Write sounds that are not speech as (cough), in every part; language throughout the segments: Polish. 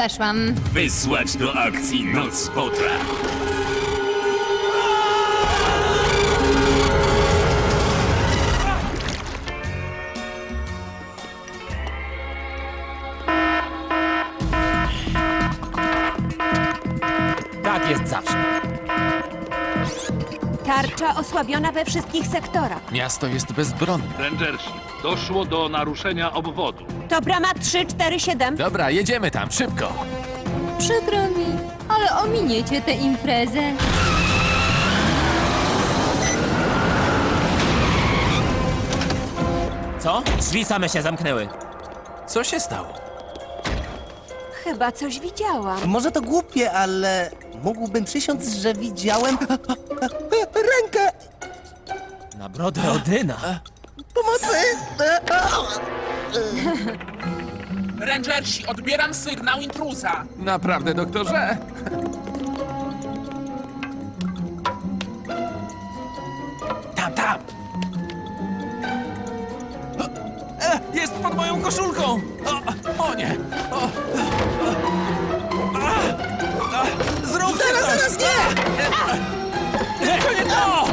Weszłam. Wysłać do akcji Noc Potra. Tak jest zawsze. Tarcza osłabiona we wszystkich sektorach. Miasto jest bezbronne. Rangersi, doszło do naruszenia obwodu. To brama 347. Dobra, jedziemy tam, szybko. Przykro mi, ale ominiecie tę imprezę. Co? Drzwi same się zamknęły. Co się stało? Chyba coś widziałam. Może to głupie, ale mógłbym przysiąc, że widziałem (laughs) rękę Na brodę Odyna. pomocy. (laughs) Rangersi, odbieram sygnał intruza. Naprawdę, doktorze? Tam, tam! E, Jest pod moją koszulką! O, o nie! O, Zaraz, zaraz, nie! To nie to!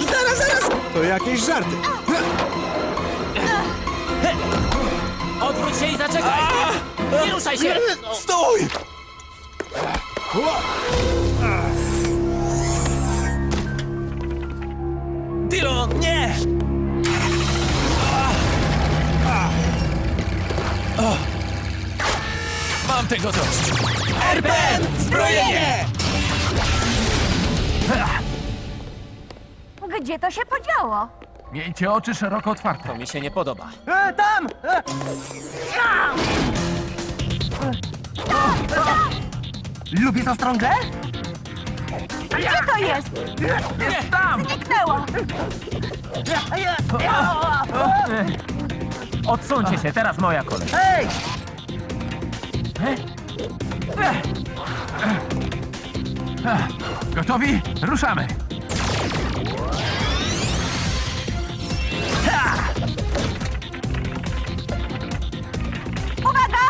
Zaraz, zaraz! To jakieś żarty. Odwróć się i zaczekaj! Nie ruszaj się! Stój! Dilo, nie! Mam tego dość. Erben! Zbrojenie! Gdzie to się podziało? Miejcie oczy szeroko otwarte. To mi się nie podoba. Lubię to strągę? Gdzie to jest? Jest tam! Zniknęło. Odsuńcie się, teraz moja kolej. Hej! Gotowi? Ruszamy. Uwaga!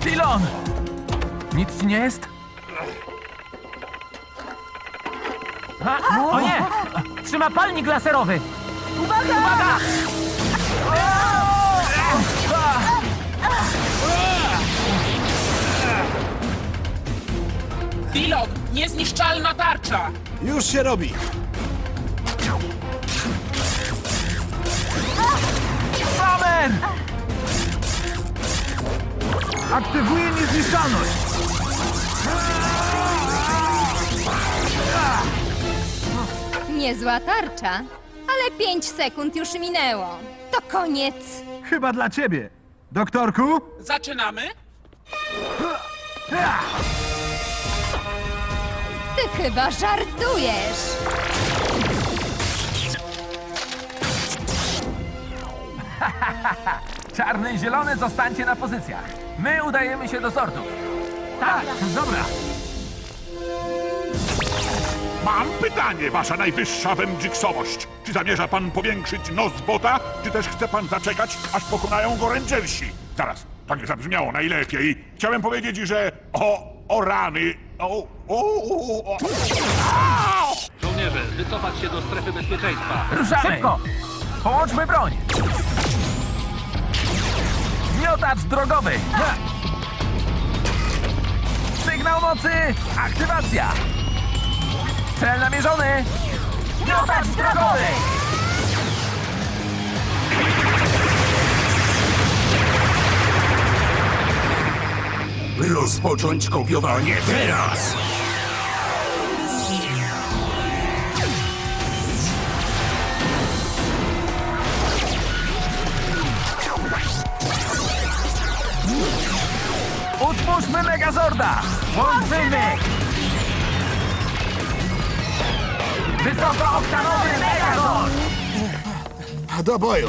Tilon! Nic ci nie jest? O nie! Trzyma palnik laserowy! Uwaga! Uwaga! Dilog, niezniszczalna tarcza. Już się robi! Samer! Aktywuję niezniszczalność! Niezła tarcza, ale pięć sekund już minęło. To koniec. Chyba dla ciebie. Doktorku? Zaczynamy? Ty chyba żartujesz. (laughs) Czarny i zielony zostańcie na pozycjach. My udajemy się do sortów. Tak, dobra. Mam pytanie, wasza najwyższa wędziksowość. Czy zamierza pan powiększyć nos bota, czy też chce pan zaczekać, aż pokonają go rangersi? Zaraz, tak nie zabrzmiało najlepiej. Chciałem powiedzieć, że o, o rany, o, o, o, o. Żołnierze, wycofać się do strefy bezpieczeństwa. Ruszamy! Szybko! Połączmy broń! Miotacz drogowy! Ha! Sygnał mocy! Aktywacja! Cel namierzony! Miotacz drogowy! Rozpocząć kopiowanie teraz! Utwórzmy Megazorda! Łączymy! Wysokooktanowy Megazord! Do boju!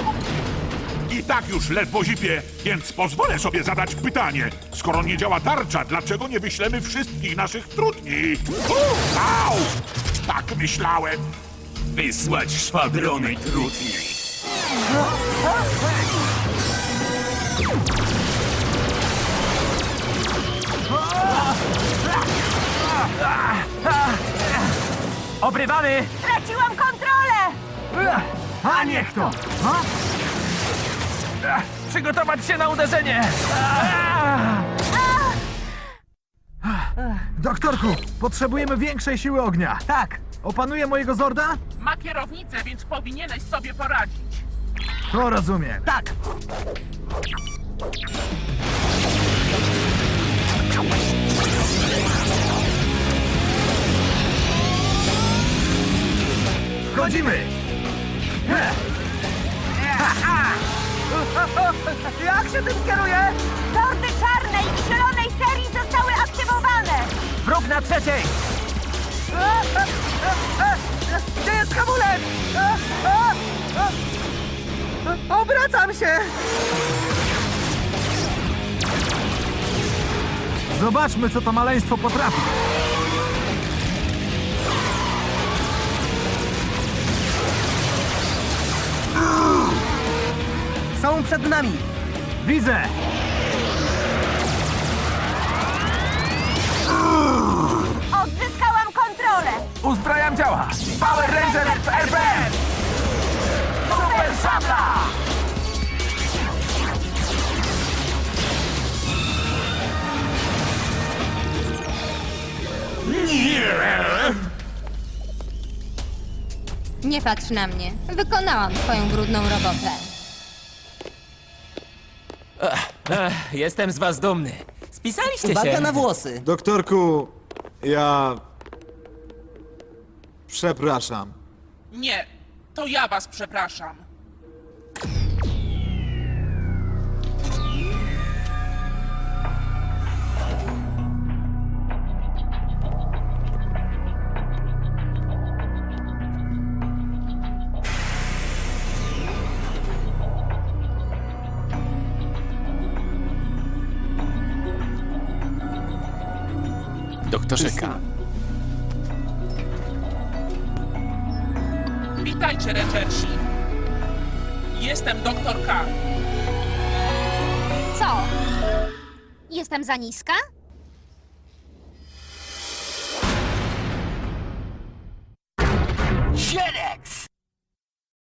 I tak już ledwo zipie, więc pozwolę sobie zadać pytanie. Skoro nie działa tarcza, dlaczego nie wyślemy wszystkich naszych trudni? U, au! Tak myślałem. Wysłać szwadrony trudni. Obrywamy! Straciłam kontrolę! A niech to! A? Ach, Przygotować się na uderzenie! Doktorku, potrzebujemy większej siły ognia. Tak! Opanuje mojego Zorda? Ma kierownicę, więc powinieneś sobie poradzić. To rozumiem. Tak! Wchodzimy! Jak się tym kieruje? Torty czarnej i zielonej serii zostały aktywowane! Próg na trzeciej! Gdzie jest hamulec? Obracam się! Zobaczmy, co to maleństwo potrafi. Są przed nami. Widzę! Odzyskałam kontrolę! Uzbrajam działa! Power Rangers w RPM! Super szabla! Nie patrz na mnie. Wykonałam swoją brudną robotę. Jestem z was dumny. Spisaliście Uwaga na włosy. Doktorku, ja... Przepraszam. Nie, to ja was przepraszam. Doktorze K. Witajcie, Rangersi. Jestem doktor K. Co? Jestem za niska?